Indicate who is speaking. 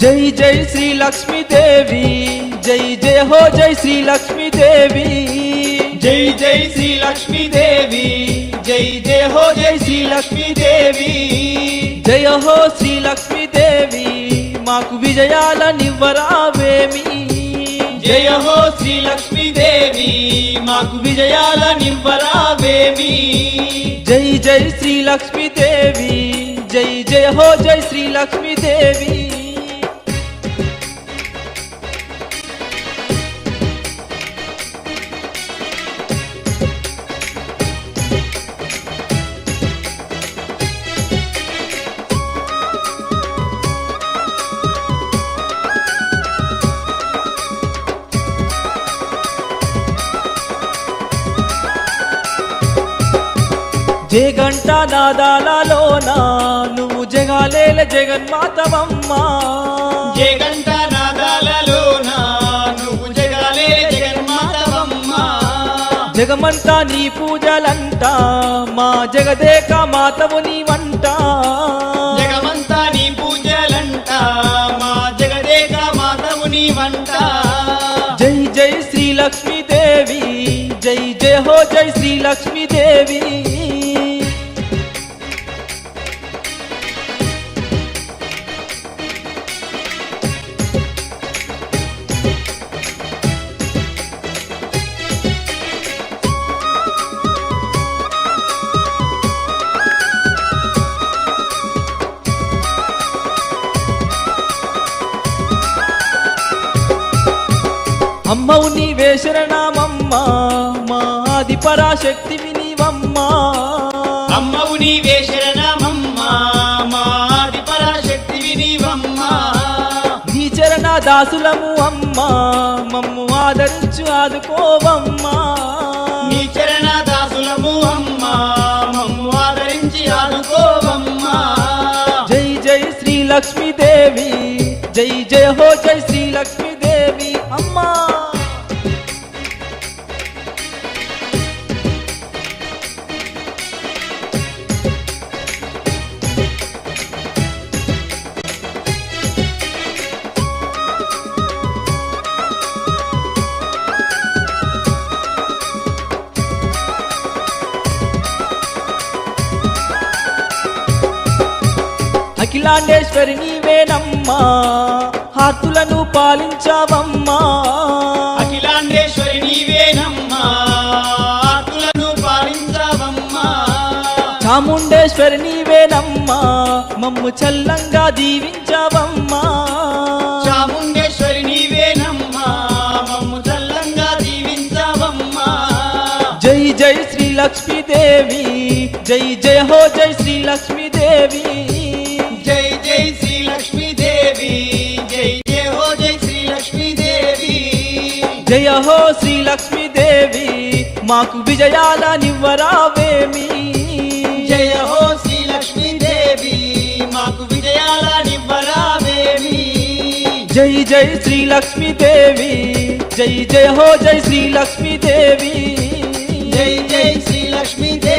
Speaker 1: జై జై శ్రీ లక్ష్మీదేవి. జై జయ హో జై శ్రీ లక్ష్మీదేవి.
Speaker 2: జై జై శ్రీ లక్ష్మీదేవి. జై జయ హో జై శ్రీ లక్ష్మీదేవి.
Speaker 1: జయ హో శ్రీ లక్ష్మీదేవి. మాకు విజయాల నివ్వరావేమి
Speaker 2: జయ హో శ్రీ లక్ష్మీదేవి. మాకు విజయాల నివ్వరావేమి
Speaker 1: జై జై శ్రీ లక్ష్మీదేవి. జై జయ హో జై శ్రీ లక్ష్మీదేవి. జయ గంట నాదాలలోన నువ్వు జగాలేల జగన్మాతవమ్మా.
Speaker 2: జయ గంట నాదాలలోన నువ్వు జగాలే జగన్మాతవమ్మా.
Speaker 1: జగమంతా నీ పూజలంట మా జగదేక మాతవు నీ వంట
Speaker 2: జగమంతా నీ పూజలంట మా జగదేక మాతవు నీ వంట
Speaker 1: జై జై శ్రీ లక్ష్మీదేవి జై జయ హో జై శ్రీ లక్ష్మీదేవి అమ్మవు నీవే శరణమమ్మా మా ఆది పరాశక్తి నీవమ్మా
Speaker 2: అమ్మవు నీవే శరణమమ్మా మాది పరాశక్తి వినివమ్మా.
Speaker 1: నీ చరణ దాసులము అమ్మా మమ్ము ఆదరించు ఆదుకోవమ్మా.
Speaker 2: నీ చరణ దాసులము అమ్మా మమ్ము ఆదరించి ఆదుకోవమ్మా.
Speaker 1: జై జై శ్రీ లక్ష్మీదేవి జై జయ హో జై అఖిలాండేశ్వరి నీవేనమ్మా. హార్తులను పాలించావమ్మా.
Speaker 2: అఖిలాండేశ్వరి నీవేనమ్మా. ఆకులను పాలించవమ్మా.
Speaker 1: చాముండేశ్వరి నీవేనమ్మా. మమ్ము చల్లంగా దీవించావమ్మా.
Speaker 2: చాముండేశ్వరి నీవేనమ్మా. మమ్ము చల్లంగా దీవించవమ్మా.
Speaker 1: జై జై శ్రీ లక్ష్మీదేవి. జై జయ హో జై శ్రీ లక్ష్మీదేవి.
Speaker 2: జయ హో శ్రీ లక్ష్మీదేవి
Speaker 1: మాకు విజయాలనివ్వరావేమి?
Speaker 2: జయ హో శ్రీ లక్ష్మీదేవి మాకు విజయాలనివ్వరావేమి?
Speaker 1: జై జై శ్రీ లక్ష్మీదేవి జై జయ హో జై శ్రీ లక్ష్మీదేవి జై జై శ్రీ లక్ష్మీదేవి